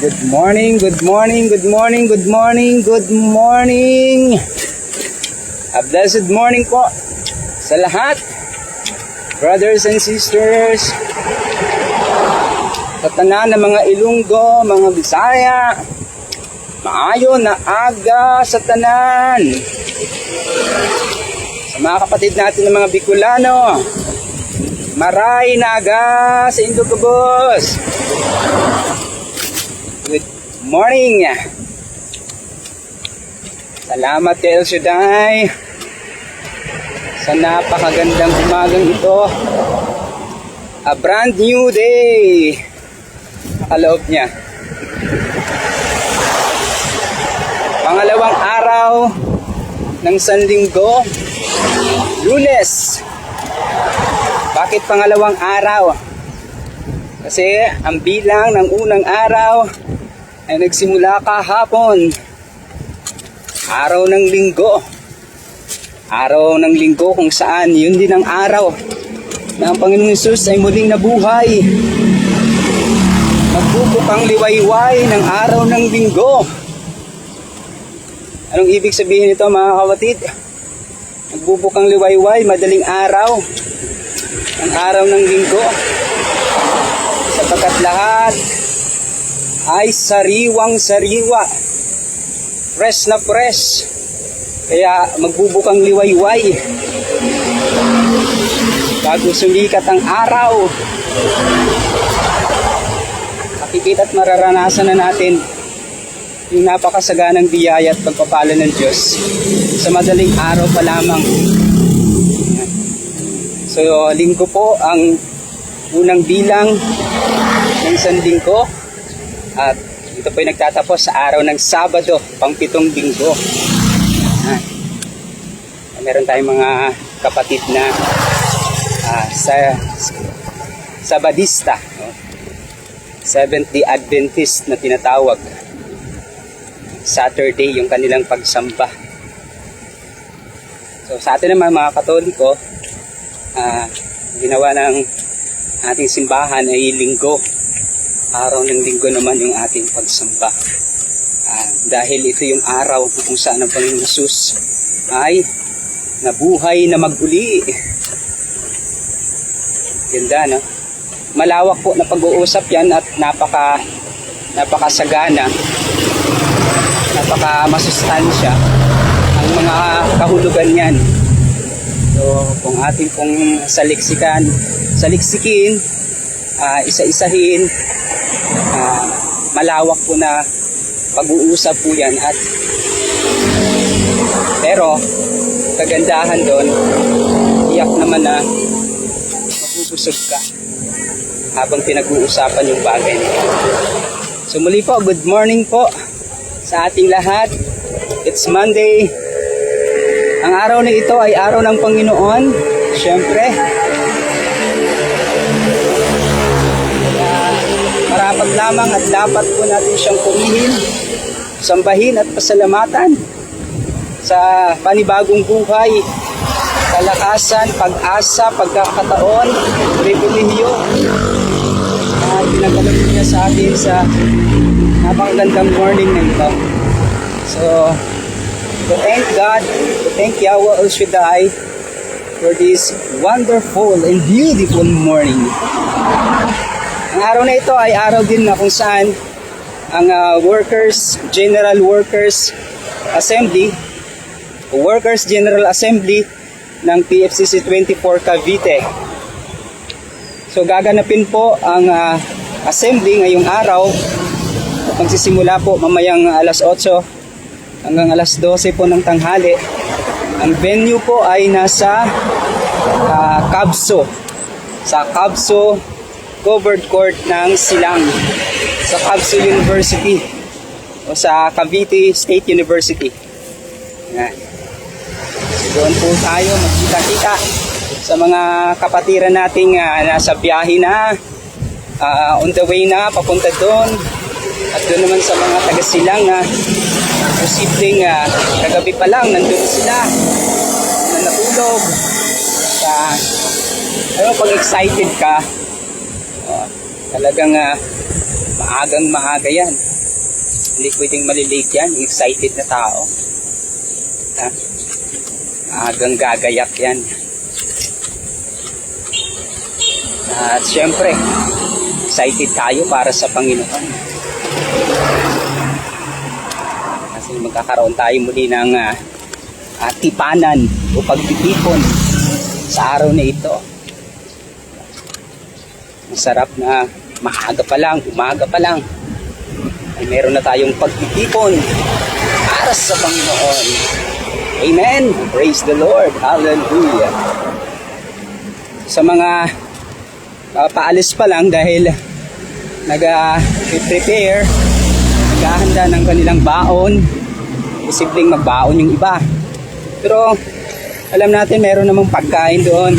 Good morning, good morning, good morning, good morning, good morning. A blessed morning po sa lahat. Brothers and sisters. Sa tanan ng mga Ilunggo, mga Bisaya. Maayo na aga sa tanan. Sa mga kapatid natin ng mga Bicolano. Maray na aga sa Indogobos. Good morning. Salamat kay El Shaddai sa napakagandang umagang ito. A brand new day. Nakaloob niya. Pangalawang araw ng Sanlinggo, Lunes. Bakit pangalawang araw? Kasi ang bilang ng unang araw ay nagsimula kahapon. Araw ng linggo. Araw ng linggo kung saan yun din ang araw na ang Panginoong Yesus ay muling nabuhay. Magbubukang liwayway ng araw ng linggo. Anong ibig sabihin nito mga kapatid? Magbubukang liwayway, madaling araw. Ang araw ng linggo. Sapagkat lahat ay sariwang sariwa. Fresh na fresh. Kaya magbubukang liwayway. Bago sumikat ang araw. Makikita at mararanasan na natin yung napakasaganang biyaya at pagpapala ng Diyos sa madaling araw pa lamang. So, linggo po ang unang bilang ng isang linggo at ito po ay nagtatapos sa araw ng Sabado, pang pitong linggo. Ah, meron tayong mga kapatid na ah, sa Sabadista, no? Seventh-day Adventist na tinatawag. Saturday yung kanilang pagsamba. So sa atin naman mga Katoliko, ah, ginawa ng ating simbahan ay linggo. Araw ng linggo naman yung ating pagsamba. Ah, dahil ito yung araw kung saan ang Panginoong Jesus ay nabuhay na maguli. Ganda, no? Malawak po na pag-uusap yan at napaka napakasagana napaka masustansya ang mga kahulugan niyan. So, kung atin pong saliksikan, saliksikin, ah, isa-isahin, ah, malawak po na pag-uusap po yan at pero kagandahan doon iyak naman na mabubusog ka habang pinag-uusapan yung bagay nito. So muli po, good morning po sa ating lahat. It's Monday. Ang araw na ito ay araw ng Panginoon. Siyempre. Marapat lamang at dapat po natin siyang purihin, sambahin at pasalamatan sa panibagong buhay, kalakasan, pag-asa, pagkakataon, pribilehiyo na pinagkalap niya sa atin sa napakagandang morning na ito. So, to thank God, to thank Yahweh El for this wonderful and beautiful morning. Ang araw na ito ay araw din na kung saan ang ah, workers, general workers assembly, workers general assembly ng PFCC 24 Cavite. So gaganapin po ang ah, assembly ngayong araw magsisimula po mamayang alas 8 hanggang alas 12 po ng tanghali. Ang venue po ay nasa uh, Cabso. Sa Cabso Covered Court ng Silang. Sa Cabso University o sa Cavite State University. Yan. So, doon po tayo magkita-kita sa mga kapatiran nating ah, nasa biyahe na, ah, on the way na, papunta doon, at doon naman sa mga taga-silang na posibleng uh, kagabi pa lang nandun sila na natulog. Sa, ano, pag excited ka, talagang uh, maagang maaga yan. Hindi pwedeng malilate yan. Excited na tao. Ha? Agang gagayak yan. At syempre, excited tayo para sa Panginoon. Kasi magkakaroon tayo muli ng ah, ah, tipanan o pagtitipon sa araw na ito. Masarap na maaga pa lang, umaga pa lang, ay meron na tayong pagtitipon para sa Panginoon. Amen! Praise the Lord! Hallelujah! Sa mga uh, paalis pa lang dahil nag-prepare, naghahanda ng kanilang baon, posibleng magbaon yung iba. Pero alam natin meron namang pagkain doon.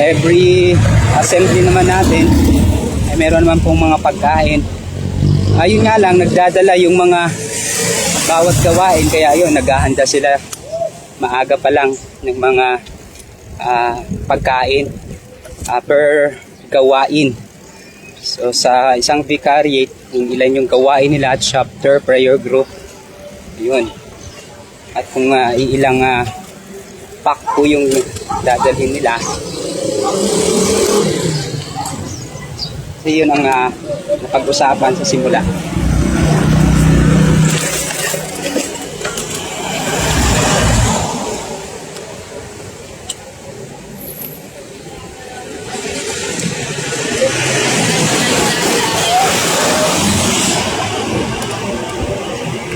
Every assembly naman natin meron naman pong mga pagkain. Ayun nga lang, nagdadala yung mga bawat gawain. Kaya yun, naghahanda sila maaga pa lang ng mga ah, pagkain ah, per gawain. So sa isang vicariate, kung ilan yung gawain nila at chapter, prayer group, yun. At kung ah, ilang uh, pack po yung dadalhin nila, So yun ang ah, napag-usapan sa simula.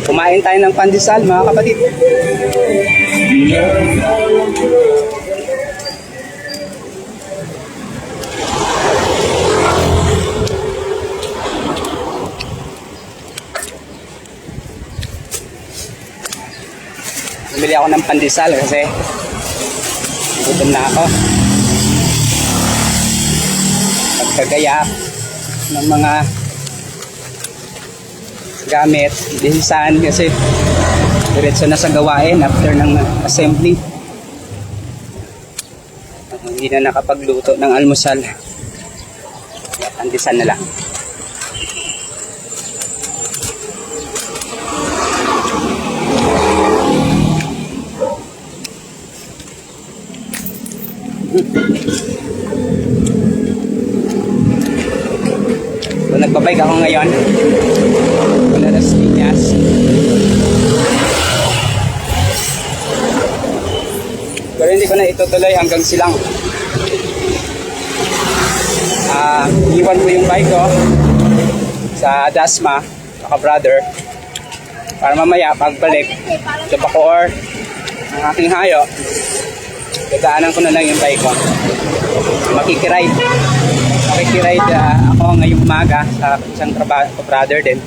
Kumain tayo ng pandesal mga kapatid. Bumili ako ng pandesal kasi gutom na ako. Pagkagaya ng mga gamit, bilisan kasi diretso na sa gawain after ng assembly. Hindi na nakapagluto ng almusal. Pandesal na lang. So, nagbabike ako ngayon. Mula Las Piñas. Pero hindi ko na itutuloy hanggang silang. Ah, iwan ko yung bike ko sa Dasma, saka brother. Para mamaya, pagbalik sa Bacoor, ang aking hayo, dadaanan ko na lang yung bike ko. Makikiride. Makikiride ah, ako ngayong umaga sa isang ko brother din.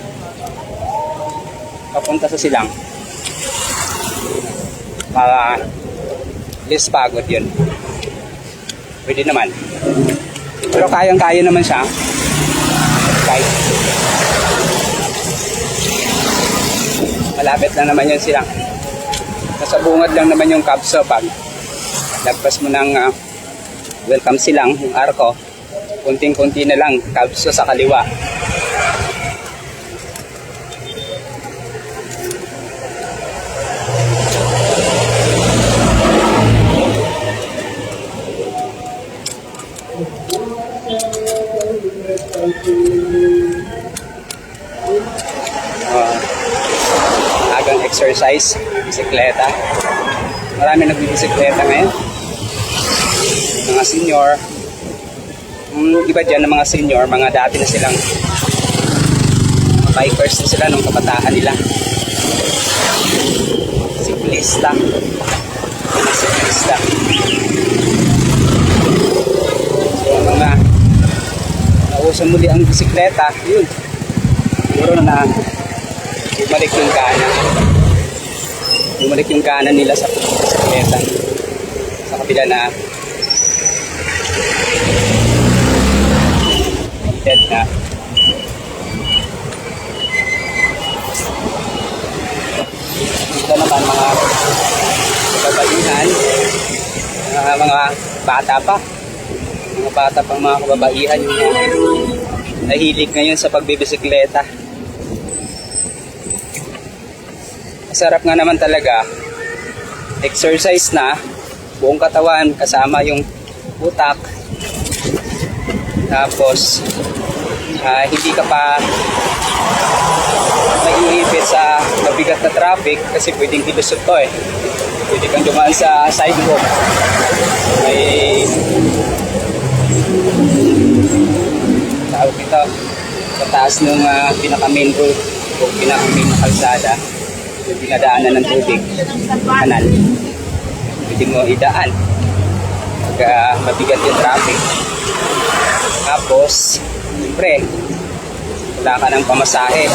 Papunta sa silang. Para less pagod yun. Pwede naman. Pero kayang-kaya naman siya. Kahit malapit na naman yun silang. Nasa bungad lang naman yung kapso pag lagpas mo ng ah, welcome silang, yung arko, kunting-kunti na lang, kapso sa kaliwa. Ah, agang exercise, bisikleta. Marami nagbibisikleta ngayon. Mga senior. Mm, iba dyan ng mga senior, mga dati na silang bikers na sila nung kabataan nila. Siklista. Mga siklista. So, mga nausan muli ang bisikleta, yun. Siguro na bumalik yung gana. Bumalik yung gana nila sa bisikleta. Sa kabila na dead na. Ito naman mga kababaihan, mga, mga bata pa. Mga bata pang mga kababaihan yung nahilig ngayon sa pagbibisikleta. Masarap nga naman talaga. Exercise na, buong katawan kasama yung utak. Tapos, ah, hindi ka pa maiipit sa mabigat na traffic kasi pwedeng ilusot to eh. Pwede kang dumaan sa sidewalk. May tawag ito sa taas ng uh, pinaka main road o pinaka main kalsada yung dinadaanan ng tubig kanal pwede mo idaan pag ah, mabigat yung traffic tapos siyempre wala ka ng pamasahe.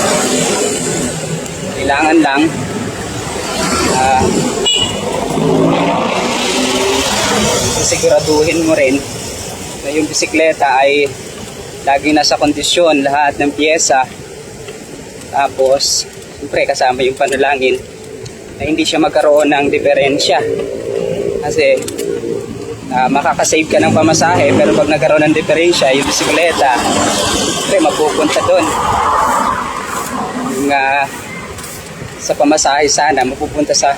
Kailangan lang ah siguraduhin mo rin na yung bisikleta ay lagi nasa kondisyon lahat ng pyesa. Tapos siyempre kasama yung panalangin na hindi siya magkaroon ng diferensya. Kasi ah, makakasave ka ng pamasahe pero pag nagkaroon ng diferensya yung bisikleta siyempre mapupunta doon yung ah, sa pamasahe sana mapupunta sa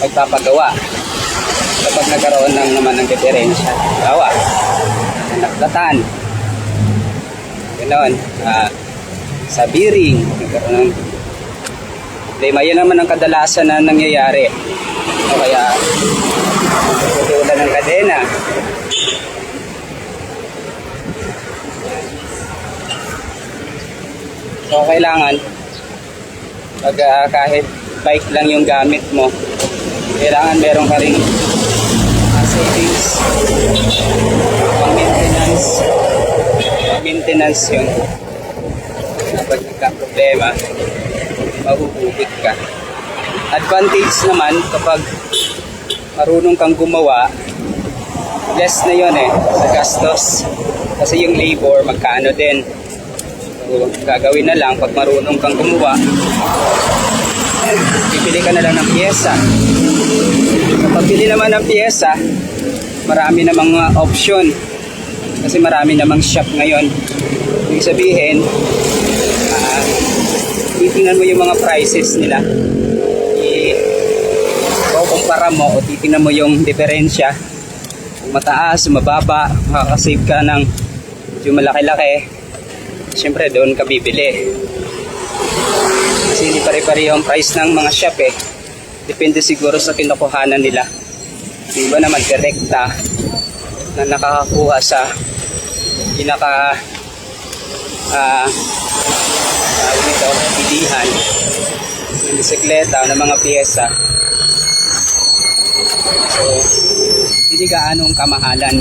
pagpapagawa kapag nagkaroon ng naman ng diferensya. Gawa naklatan. Ganon. Ah, sa bearing, nagkaroon ng problema. Yan naman ang kadalasan na nangyayari. O kaya, putulan ng kadena. So, kailangan, pag ah, kahit bike lang yung gamit mo, kailangan meron ka rin ah, savings, pang maintenance, maintenance yun kapag nagka-problema mahuhugot ka. Advantage naman kapag marunong kang gumawa less na yun eh sa gastos. Kasi yung labor magkano din. So, gagawin na lang pag marunong kang gumawa. Bibili ka na lang ng pyesa. Kapag bili naman ng pyesa marami namang mga option. Kasi marami namang shop ngayon. Ibig sabihin, titingnan mo yung mga prices nila. I kumpara mo o titingnan mo yung diferensya. Kung mataas, mababa, makakasave ka ng yung malaki-laki. Siyempre, doon ka bibili. Kasi hindi pare-pareho ang price ng mga shop eh. Depende siguro sa kinukuhanan nila. Di ba naman direkta na nakakakuha sa pinaka ah tawag nito, pilihan ng bisikleta ng mga piyesa. So, hindi gaanong kamahalan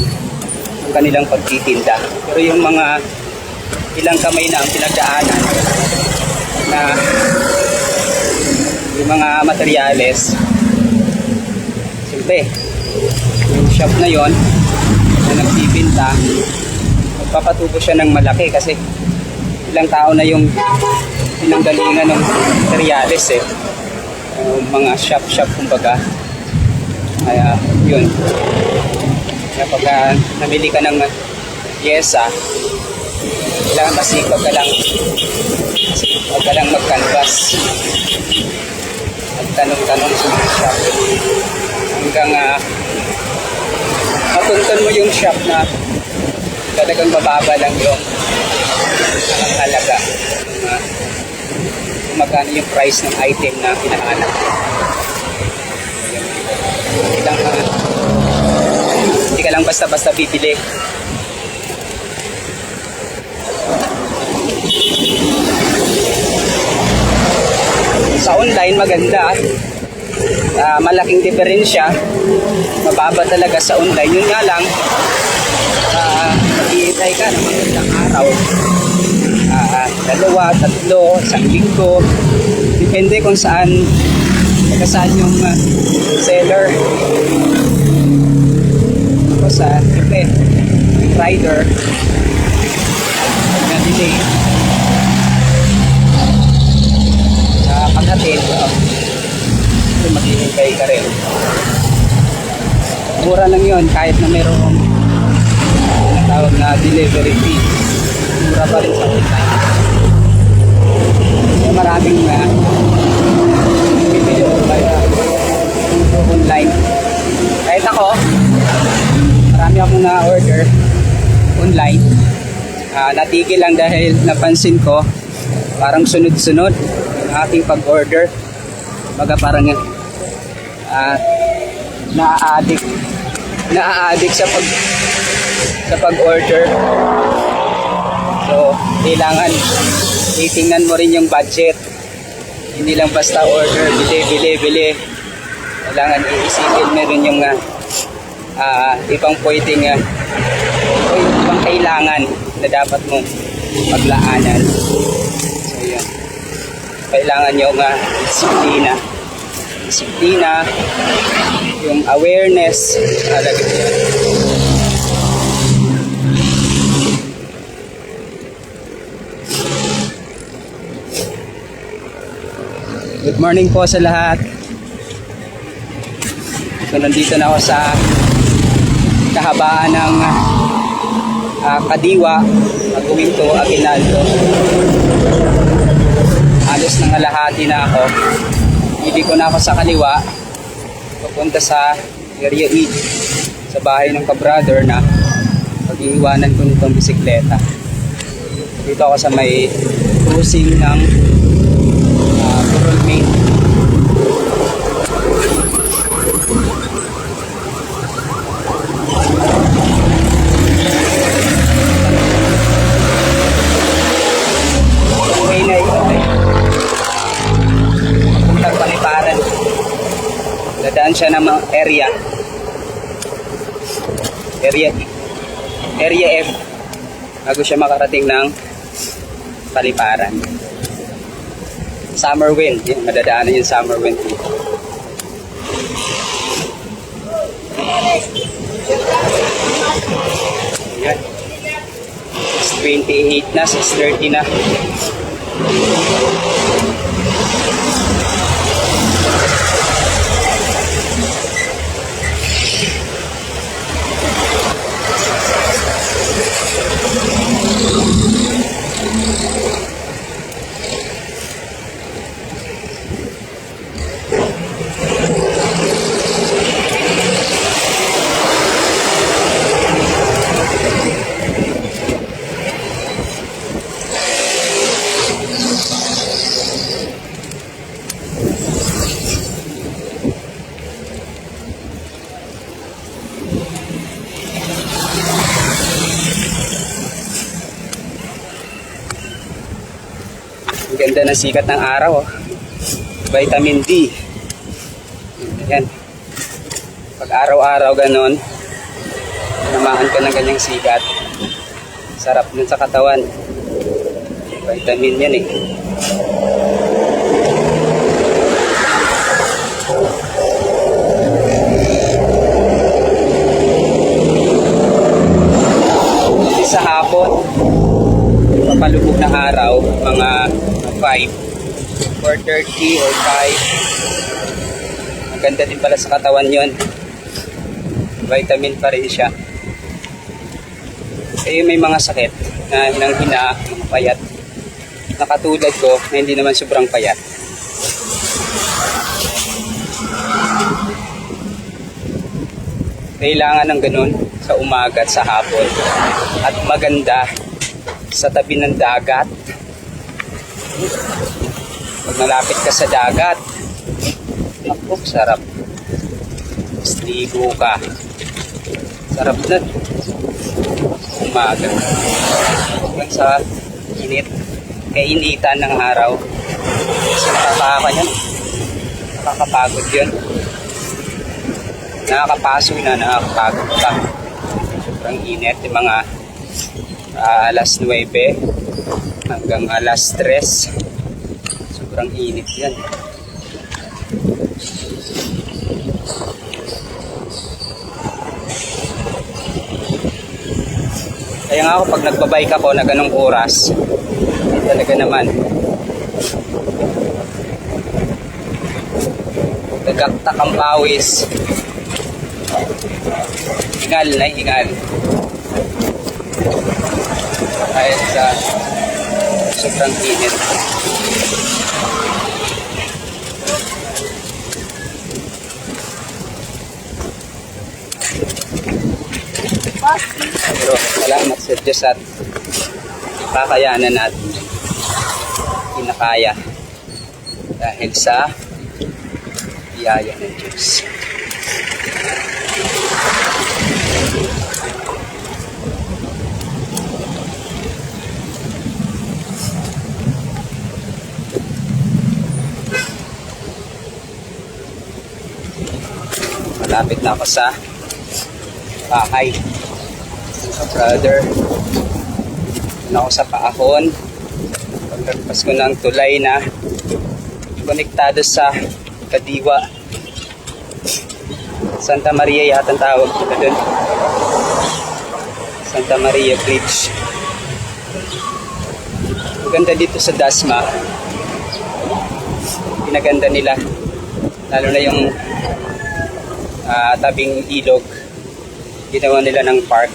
ang kanilang pagtitinda. Pero yung mga ilang kamay na ang pinagdaanan na yung mga materyales, siyempre, yung shop na yon na nagbibinta, magpapatubo siya ng malaki kasi ilang tao na yung pinanggalingan ng materials eh. Yung mga shop-shop kumbaga. Kaya yun. Kaya pag ah, namili ka ng pyesa, kailangan masikap ka lang. Huwag ka lang mag-canvas. Magtanong-tanong sa mga shop. Hanggang uh, matuntun mo yung shop na talagang mababa lang yung Uh, kung magkano yung price ng item na pinahanap. Hindi lang, ah, ka lang basta-basta bibili. Sa online maganda. Ah, malaking diferensya. Mababa talaga sa online. Yun nga lang, uh, mag-iintay ka ng mga ilang araw. Dalawa, tatlo, isang linggo. Depende kung saan, saan yung ah, seller. Uh, siyempre, yung rider, pag na-delay, sa paghatid, uh, maghihintay ka rin. Mura lang yun kahit na mayroong tawag na delivery fee. Mura pa rin sa online. Kaya maraming na bibili online. Kahit ako, marami akong na-order online. Ah, natigil lang dahil napansin ko parang sunod-sunod ang aking pag-order. Baga parang ah, naa-addict naa-addict sa pag sa pag-order. So, kailangan titingnan mo rin yung budget. Hindi lang basta order, bili, bili, bili. Kailangan iisipin mo rin yung ah, ah, ibang pwedeng o ibang kailangan na dapat mong paglaanan. So, yun. Kailangan yung uh, disiplina. Disiplina, yung awareness, talaga yan. Good morning po sa lahat. So nandito na ako sa kahabaan ng ah, Kadiwa, Aguwing to Aguinaldo. Halos nang alahati na ako. Hindi ko na ako sa kaliwa. Papunta sa Area E. Sa bahay ng kabrother na pag-iiwanan ko nitong bisikleta. Dito ako sa may cruising ng uh, Burol Main. Okay na yun. Okay. Puntang paliparan. Dadaan siya ng mga area. Area. Area F. Bago siya makarating ng paliparan. Summer wind. Yan, madadaanan yung summer wind. Yan. 6.28 na, 6.30 na. Ganda ng sikat ng araw. Oh. Vitamin D. Yan. Pag araw-araw ganon, namahan ka ng ganyang sikat. Sarap nun sa katawan. Vitamin yan eh. Sa hapon, papalubog ng araw, mga 5, 4.30 or 5. Ang ganda din pala sa katawan yon. Vitamin pa rin siya. Eh may mga sakit na hinang-hina, mga payat. Nakatulad ko na hindi naman sobrang payat. Kailangan ng ganun sa umaga at sa hapon. At maganda sa tabi ng dagat. Pag malapit ka sa dagat, naku, sarap. Ligo ka. Sarap na. Umaga. Huwag sa init. Kainitan ng araw. Kasi nakakaka yan. Nakakapagod yun. Nakakapaso na, nakakapagod ka. Sobrang init. Yung mga ah, alas 9 hanggang alas 3. Sobrang init yan. Kaya nga ako pag nagbabike ako na ganong oras, eh, talaga naman. Nagkaktak ang pawis. Hingal na hingal. Dahil sa sobrang init. Pero salamat sa Diyos at kakayanan natin. Pinakaya dahil sa biyaya ng Diyos. Malapit na ako sa bahay. Sa brother. Na ako sa paahon. Pagkagpas ko ng tulay na konektado sa Kadiwa. Santa Maria yata ang tawag ko doon. Santa Maria Bridge. Maganda dito sa Dasma. Pinaganda nila. Lalo na yung ah, tabing ilog. Ginawa nila ng park.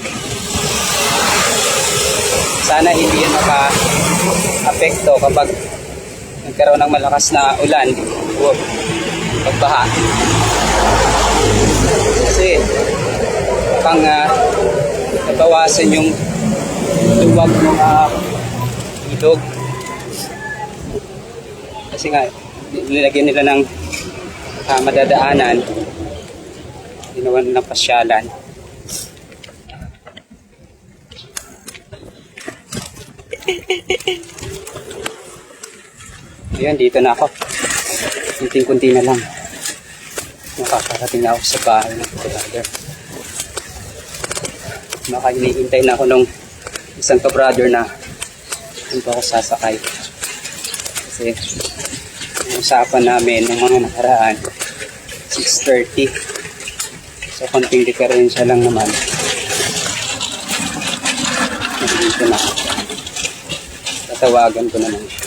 Sana hindi yan maka-apekto kapag nagkaroon ng malakas na ulan o pagbaha. Kasi pang uh, nabawasan yung luwag ng uh, ilog. Kasi nga, nilagyan nila ng ah, madadaanan, ginawa ng pasyalan. Ayan, dito na ako. Kunting-kunti na lang. Nakakarating na ako sa bahay ng brother. Baka hinihintay na ako nung isang ka-brother na dito ako sasakay. Kasi usapan namin ng mga nakaraan 6.30 so konting diferensya lang naman. Nandito na. Tatawagan ko naman siya